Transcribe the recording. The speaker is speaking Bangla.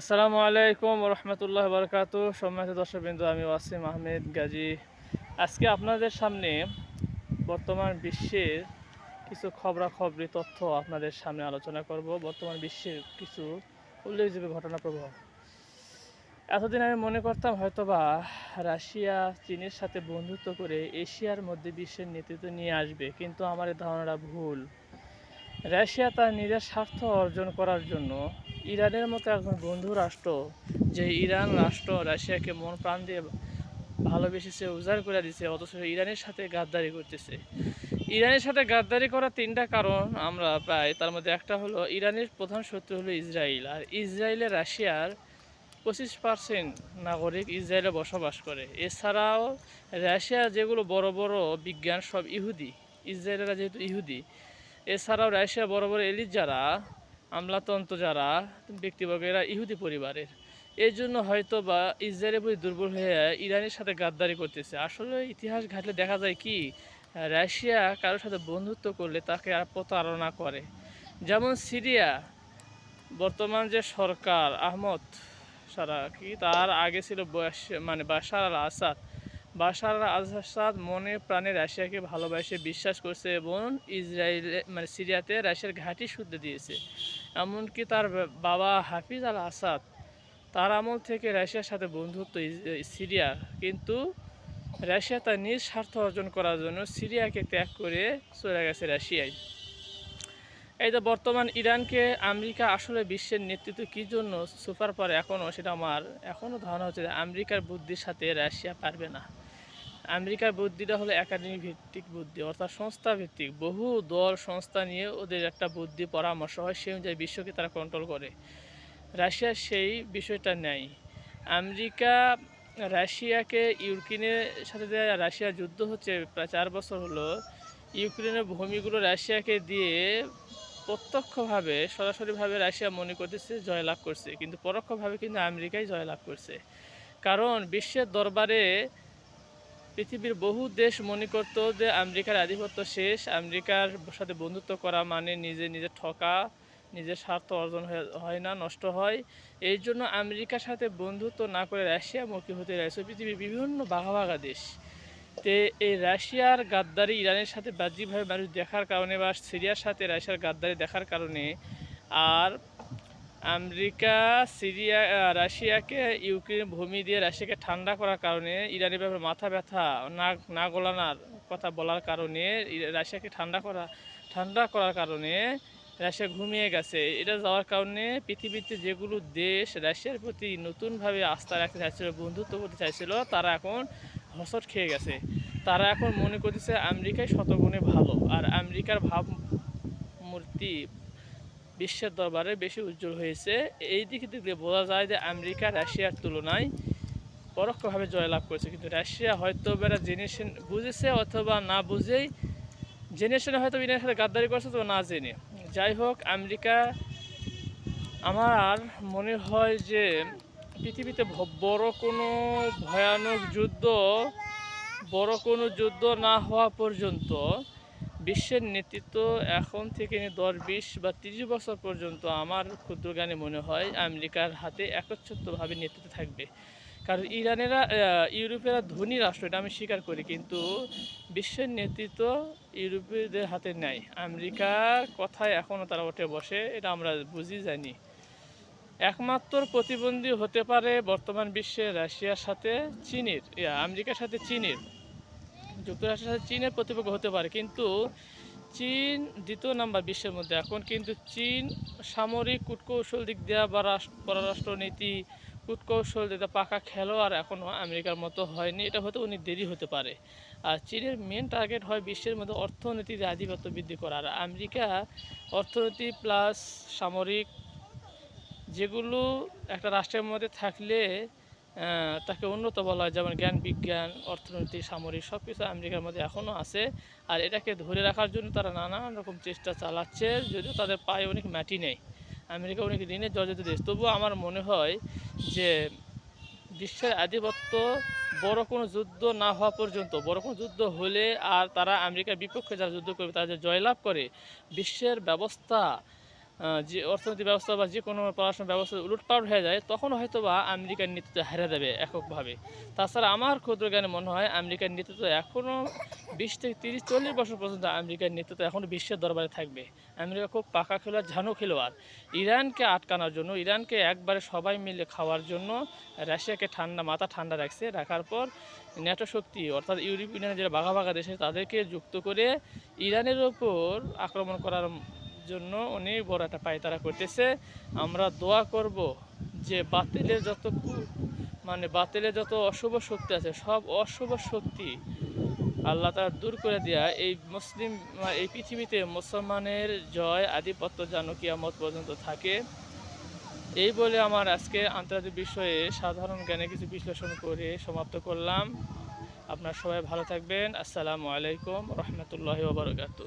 আসসালামু আলাইকুম রহমতুল্লাহ বরকাত। সম্মানিত দর্শকবৃন্দ, আমি ওয়াসিম আহমেদ গাজী। আজকে আপনাদের সামনে বর্তমান বিশ্বের কিছু খবরাখবরি তথ্য আপনাদের সামনে আলোচনা করব। বর্তমান বিশ্বের কিছু উল্লেখযোগ্য ঘটনা প্রবাহ। এতদিন আমি মনে করতাম হয়তোবা রাশিয়া, চীনের সাথে বন্ধুত্ব করে এশিয়ার মধ্যে বিশ্বের নেতৃত্ব নিয়ে আসবে, কিন্তু আমার ধারণাটা ভুল। রাশিয়া তার নিজের স্বার্থ অর্জন করার জন্য ইরানের মতো একজন বন্ধু রাষ্ট্র, যে ইরান রাষ্ট্র রাশিয়াকে মন প্রাণ দিয়ে ভালোবেসেছে, উজাড় করে দিছে, অথচ ইরানের সাথে গাদ্দারি করতেছে। ইরানের সাথে গাদ্দারি করার তিনটা কারণ আমরা প্রায় তার মধ্যে একটা হলো, ইরানের প্রধান শত্রু হলো ইসরায়েল। আর ইসরায়েলে রাশিয়ার পঁচিশ পার্সেন্ট নাগরিক ইসরায়েলে বসবাস করে। এছাড়াও রাশিয়ার যেগুলো বড় বড় বিজ্ঞান সব ইহুদি। ইসরায়েলেরা যেহেতু ইহুদি এছাড়াও রাশিয়া বড় বড় এলিট যারা, আমলাতন্ত্র যারা ব্যক্তিবর্গ এরা ইহুদি পরিবারের। এই জন্য হয়তো বা ইসরায়েলের প্রতি দুর্বল হয়ে ইরানের সাথে গাদ্দারি করতেছে। আসলে ইতিহাস ঘাটলে দেখা যায় কি, রাশিয়া কারোর সাথে বন্ধুত্ব করলে তাকে আর প্রতারণা করে। যেমন সিরিয়া, বর্তমান যে সরকার আহমদ সারা কি তার আগে ছিল বয়স- মানে বাশার আল আসাদ। বাশার আসাদ মনে প্রাণে রাশিয়াকে ভালোবাসে, বিশ্বাস করছে এবং ইসরায়েলে মানে সিরিয়াতে রাশিয়ার ঘাঁটি শুদ্ধ দিয়েছে। এমনকি তার বাবা হাফিজ আল আসাদ তার আমল থেকে রাশিয়ার সাথে বন্ধুত্ব সিরিয়া। কিন্তু রাশিয়া তার নিজ স্বার্থ অর্জন করার জন্য সিরিয়াকে ত্যাগ করে চলে গেছে রাশিয়ায়। এই যে বর্তমান ইরানকে আমেরিকা আসলে বিশ্বের নেতৃত্ব কী জন্য সুপার পারে এখনও সেটা আমার এখনও ধারণা হচ্ছে আমেরিকার বুদ্ধির সাথে রাশিয়া পারবে না। আমেরিকার বুদ্ধিটা হলো একাডেমি ভিত্তিক বুদ্ধি, অর্থাৎ সংস্থা ভিত্তিক বহু দল, সংস্থা নিয়ে ওদের একটা বুদ্ধি, পরামর্শ হয়, সেই অনুযায়ী বিশ্বকে তারা কন্ট্রোল করে। রাশিয়া সেই বিষয়টা নেই আমেরিকা, রাশিয়াকে ইউক্রেনের সাথে যে রাশিয়া যুদ্ধ হচ্ছে প্রায় চার বছর হলো। ইউক্রেনের ভূমিগুলো রাশিয়াকে দিয়ে প্রত্যক্ষভাবে, সরাসরিভাবে রাশিয়া মনে করতেছে জয়লাভ করছে। কিন্তু পরোক্ষভাবে কিন্তু আমেরিকাই জয়লাভ করছে। কারণ বিশ্বের দরবারে পৃথিবীর বহু দেশ মনে করতো যে আমেরিকার আধিপত্য শেষ, আমেরিকার সাথে বন্ধুত্ব করা মানে নিজে নিজে ঠকা, নিজের স্বার্থ অর্জন হয়ে- না, নষ্ট হয়। এই জন্য আমেরিকার সাথে বন্ধুত্ব না করে রাশিয়া মুখী হতে রয়েছে পৃথিবীর বিভিন্ন বাঘা বাঘা দেশ। তে এই রাশিয়ার গাদ্দারি ইরানের সাথে বাহ্যিকভাবে মানুষ দেখার কারণে বা সিরিয়ার সাথে রাশিয়ার গাদ্দারি দেখার কারণে আর আমেরিকা, সিরিয়া রাশিয়াকে ইউক্রেন ভূমি দিয়ে রাশিয়াকে ঠান্ডা করার কারণে ইরানের ব্যাপারে মাথা ব্যথা না না গলানোর কথা বলার কারণে রাশিয়াকে ঠান্ডা করা, ঠান্ডা করার কারণে রাশিয়া ঘুমিয়ে গেছে। এটা যাওয়ার কারণে পৃথিবীতে যেগুলো দেশ রাশিয়ার প্রতি নতুনভাবে আস্থা রাখতে চাইছিল, বন্ধুত্ব করতে চাইছিল, তারা এখন হসট খেয়ে গেছে। তারা এখন মনে করতেছে আমেরিকাই শতগুণে ভালো, আর আমেরিকার ভাবমূর্তি বিশ্বের দরবারে বেশি উজ্জ্বল হয়েছে। এই দিক থেকে বোঝা যায় যে আমেরিকা রাশিয়ার তুলনায় পরোক্ষভাবে জয়লাভ করেছে। কিন্তু রাশিয়া হয়তো এরা জেনে শুনে- বুঝেছে অথবা না বুঝেই, জেনে শুনে হয়তো ইরানের সাথে গাদ্দারি করছে তো না জেনে। যাই হোক, আমেরিকা, আমার মনে হয় যে পৃথিবীতে বড় কোনো ভয়ানক যুদ্ধ, বড় কোনো যুদ্ধ না হওয়া পর্যন্ত বিশ্বের নেতৃত্ব এখন থেকে দশ, বিশ বা তিরিশ বছর পর্যন্ত আমার ক্ষুদ্র জ্ঞানে মনে হয় আমেরিকার হাতে একচ্ছত্রভাবে নেতৃত্ব থাকবে। কারণ ইরানেরা ইউরোপেরা ধনী রাষ্ট্র, এটা আমি স্বীকার করি, কিন্তু বিশ্বের নেতৃত্ব ইউরোপীয়দের হাতে নেই। আমেরিকার কথায় এখনও তারা উঠে বসে, এটা আমরা বুঝি, জানি। একমাত্র প্রতিবন্ধী হতে পারে বর্তমান বিশ্বে রাশিয়ার সাথে চীনের আমেরিকার সাথে চীনের। যুক্তরাষ্ট্রের সাথে চীনের প্রতিপক্ষ হতে পারে, কিন্তু চীন দ্বিতীয় নাম্বার বিশ্বের মধ্যে। এখন কিন্তু চীন সামরিক কূটকৌশল দিক দেওয়া বা রাষ্ট্র, পররাষ্ট্রনীতি, কূটকৌশল দিতে পাকা খেলোয়াড় এখনও আমেরিকার মতো হয়নি। এটা হতে উনি দেরি হতে পারে। আর চীনের মেন টার্গেট হয় বিশ্বের মধ্যে অর্থনীতিতে আধিপত্য বৃদ্ধি করা আর আমেরিকা অর্থনীতি প্লাস সামরিক যেগুলো একটা রাষ্ট্রের মধ্যে থাকলে তাকে উন্নত বলা হয়, যেমন জ্ঞান, বিজ্ঞান, অর্থনীতি, সামরিক সব কিছু আমেরিকার মধ্যে এখনও আছে। আর এটাকে ধরে রাখার জন্য তারা নানান রকম চেষ্টা চালাচ্ছে, যদিও তাদের পায়ে অনেক মাটি নেই। আমেরিকা অনেক ঋণে জর্জরিত দেশ তবুও আমার মনে হয় যে বিশ্বের আধিপত্য বড় কোনো যুদ্ধ না হওয়া পর্যন্ত, বড় কোনো যুদ্ধ হলে আর তারা আমেরিকার বিপক্ষে যারা যুদ্ধ করবে, তারা যে জয়লাভ করে, বিশ্বের ব্যবস্থা যে অর্থনৈতিক ব্যবস্থা বা যে কোনো পড়াশোনার ব্যবস্থা উলটপালট হয়ে যায়, তখন হয়তো বা আমেরিকার নেতৃত্ব হেরে যাবে এককভাবে। তাছাড়া আমার ক্ষুদ্র জ্ঞানে মনে হয় আমেরিকার নেতৃত্ব এখনও বিশ থেকে তিরিশ, চল্লিশ বছর পর্যন্ত আমেরিকার নেতৃত্ব এখনও বিশ্বের দরবারে থাকবে। আমেরিকা খুব পাকা খেলোয়াড়, ঝানু খেলোয়াড়। ইরানকে আটকানোর জন্য, ইরানকে একবারে সবাই মিলে খাওয়ার জন্য রাশিয়াকে ঠান্ডা, মাথা ঠান্ডা রাখছে। রাখার পর ন্যাটো শক্তি, অর্থাৎ ইউরোপ ইউনিয়নের যারা বাঘা বাঘা দেশে তাদেরকে যুক্ত করে ইরানের ওপর আক্রমণ করার জন্য অনেক বড় একটা পায়তারা করতেছে। আমরা দোয়া করব যে বাতিলের যত মানে বাতিলের যত অশুভ শক্তি আছে, সব অশুভ শক্তি আল্লাহ তারা দূর করে দেয়া এই মুসলিম, এই পৃথিবীতে মুসলমানের জয়, আধিপত্য যেন কিয়ামত পর্যন্ত থাকে। এই বলে আমার আজকে আন্তর্জাতিক বিষয়ে সাধারণ জ্ঞানে কিছু বিশ্লেষণ করে সমাপ্ত করলাম। আপনার সবাই ভালো থাকবেন। আসসালামু আলাইকুম রহমতুল্লাহ ওবরকাতু